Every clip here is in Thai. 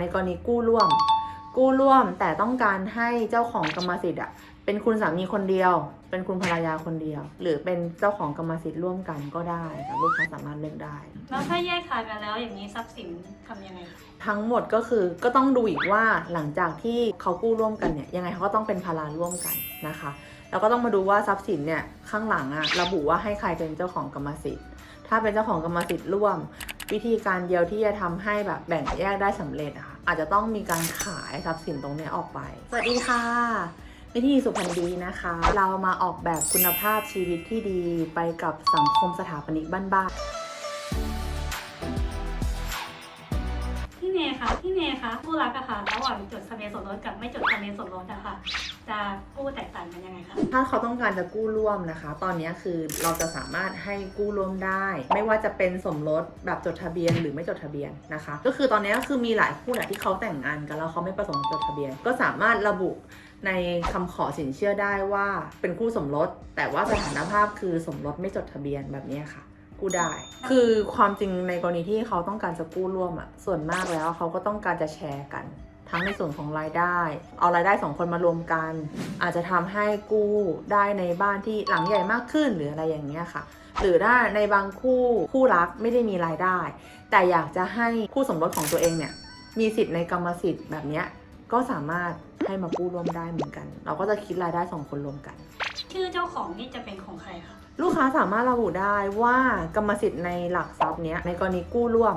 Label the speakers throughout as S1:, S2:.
S1: ในกรณีกู้ร่วม กู้ร่วมแต่ต้องการให้เจ้าของกรรมสิทธิ์อะเป็นคุณสามีคนเดียว เป็นคุณภรรยาคนเดียว หรือเป็นเจ้าของกรรมสิทธิ์ร่วมกันก็ได้ค่ะลูกค้าสามารถเลือกได้
S2: แล้วถ้าแยกทางกันแล้วอย่างนี้ทรัพย์สินทำยังไงคะ
S1: ทั้งหมดก็คือก็ต้องดูอีกว่าหลังจากที่เขากู้ร่วมกันเนี่ยยังไงเขาก็ต้องเป็นภาระร่วมกันนะคะ แล้วก็ต้องมาดูว่าทรัพย์สินเนี่ยข้างหลังอะระบุว่าให้ใครเป็นเจ้าของกรรมสิทธิ์ ถ้าเป็นเจ้าของกรรมสิทธิ์ร่วม วิธีการเดียวที่จะทำให้แบบแบ่งแยกได้สำเร็จอะค่ะอาจจะต้องมีการขายทรัพย์สินตรงเนี้ยออกไป สวัสดีค่ะ วิธีสุพรรณดีนะคะ เรามาออกแบบคุณภาพชีวิตที่ดีไปกับสังคมสถาปนิกบ้านๆ
S2: พี่เมย์คะพี่เมย์คะผู้รักอะค่ะระหว่างจดทะเบียนสมรสกับไม่จดทะเบียนสมรสอะค่ะ จะกู้แตกต่างกันยังไงคะ
S1: ถ้าเขาต้องการจะกู้ร่วมนะคะ ตอนนี้คือเราจะสามารถให้กู้ร่วมได้ ไม่ว่าจะเป็นสมรสแบบจดทะเบียนหรือไม่จดทะเบียนนะคะ ก็คือตอนนี้ก็คือมีหลายคู่แหละที่เขาแต่งงานกันแล้วเขาไม่ประสงค์จดทะเบียน ก็สามารถระบุในคำขอสินเชื่อได้ว่าเป็นคู่สมรส แต่ว่าสถานภาพคือสมรสไม่จดทะเบียนแบบนี้ค่ะกู้ได้ คือความจริงในกรณีที่เขาต้องการจะกู้ร่วมอะส่วนมากแล้วเขาก็ต้องการจะแชร์กัน ทั้งในส่วนของรายได้ เอารายได้สองคนมารวมกัน อาจจะทำให้กู้ได้ในบ้านที่หลังใหญ่มากขึ้นหรืออะไรอย่างเงี้ยค่ะ หรือถ้าในบางคู่คู่รักไม่ได้มีรายได้ แต่อยากจะให้คู่สมรสของตัวเองเนี่ยมีสิทธิ์ในกรรมสิทธิ์แบบเนี้ยก็สามารถให้มากู้ร่วมได้เหมือนกัน เราก็จะคิดรายได้สองคนรวมกัน
S2: ชื่อเจ้าของนี่จะเป็นของใครคะ
S1: ลูกค้าสามารถระบุได้ว่ากรรมสิทธิ์ในหลักทรัพย์เนี้ยในกรณีกู้ร่วม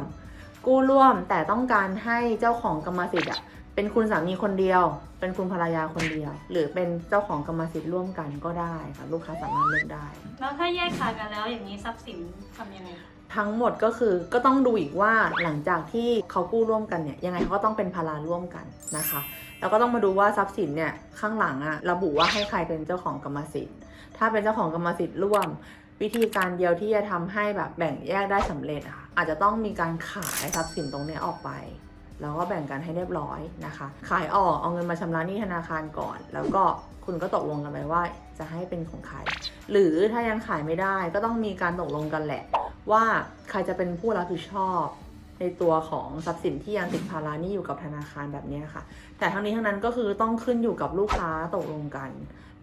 S1: กู้ร่วมแต่ต้องการให้เจ้าของกรรมสิทธิ์อะเป็นคุณสามีคนเดียว เป็นคุณภรรยาคนเดียว หรือเป็นเจ้าของกรรมสิทธิ์ร่วมกันก็ได้ค่ะลูกค้าสามารถเลือกได้
S2: แล้วถ้าแยกทางกันแล้วอย่างนี้ทรัพย์สินทำยังไงคะ
S1: ทั้งหมดก็คือก็ต้องดูอีกว่าหลังจากที่เขากู้ร่วมกันเนี่ยยังไงเขาก็ต้องเป็นภาระร่วมกันนะคะ แล้วก็ต้องมาดูว่าทรัพย์สินเนี่ยข้างหลังอะระบุว่าให้ใครเป็นเจ้าของกรรมสิทธิ์ ถ้าเป็นเจ้าของกรรมสิทธิ์ร่วม วิธีการเดียวที่จะทำให้แบบแบ่งแยกได้สำเร็จอะค่ะอาจจะต้องมีการขายทรัพย์สินตรงนี้ออกไป แล้วก็แบ่งกันให้เรียบร้อยนะคะ ขายออกเอาเงินมาชำระหนี้ธนาคารก่อน แล้วก็คุณก็ตกลงกันไปว่าจะให้เป็นของใคร หรือถ้ายังขายไม่ได้ก็ต้องมีการตกลงกันแหละ ว่าใครจะเป็นผู้รับผิดชอบ ในตัวของทรัพย์สินที่ยังติดภาระนี่อยู่กับธนาคารแบบนี้ค่ะ แต่ทั้งนี้ทั้งนั้นก็คือต้องขึ้นอยู่กับลูกค้าตกลงกัน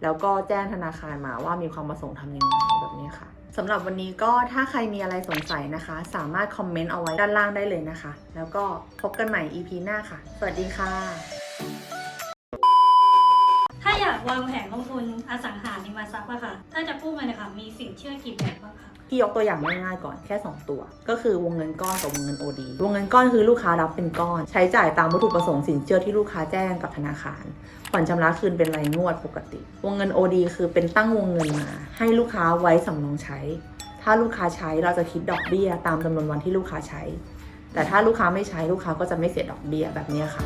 S1: แล้วก็แจ้งธนาคารมาว่ามีความประสงค์ทำยังไงแบบนี้ค่ะสำหรับวันนี้ก็ถ้าใครมีอะไรสงสัยนะคะ สามารถคอมเมนต์เอาไว้ด้านล่างได้เลยนะคะ แล้วก็พบกันใหม่ EP หน้าค่ะ สวัสดีค่ะ
S2: วางแผนลงทุนอสังหาริมทรัพย์อะค่ะ ถ้าจะกู้เงินนะคะมีสินเชื่อกี่แบบบ้างคะ
S1: พี่ยกตัวอย่างง่ายๆก่อนแค่ 2 ตัว ก็คือวงเงินก้อนกับวงเงิน OD วงเงินก้อนคือลูกค้ารับเป็นก้อน ใช้จ่ายตามวัตถุประสงค์สินเชื่อที่ลูกค้าแจ้งกับธนาคารผ่อนชำระคืนเป็นรายงวดปกติ วงเงิน OD คือเป็นตั้งวงเงินมา ให้ลูกค้าไว้สำรองใช้ ถ้าลูกค้าใช้เราจะคิดดอกเบี้ย ตามจำนวนวันที่ลูกค้าใช้ แต่ถ้าลูกค้าไม่ใช้ลูกค้าก็จะไม่เสียดอกเบี้ยแบบนี้ค่ะ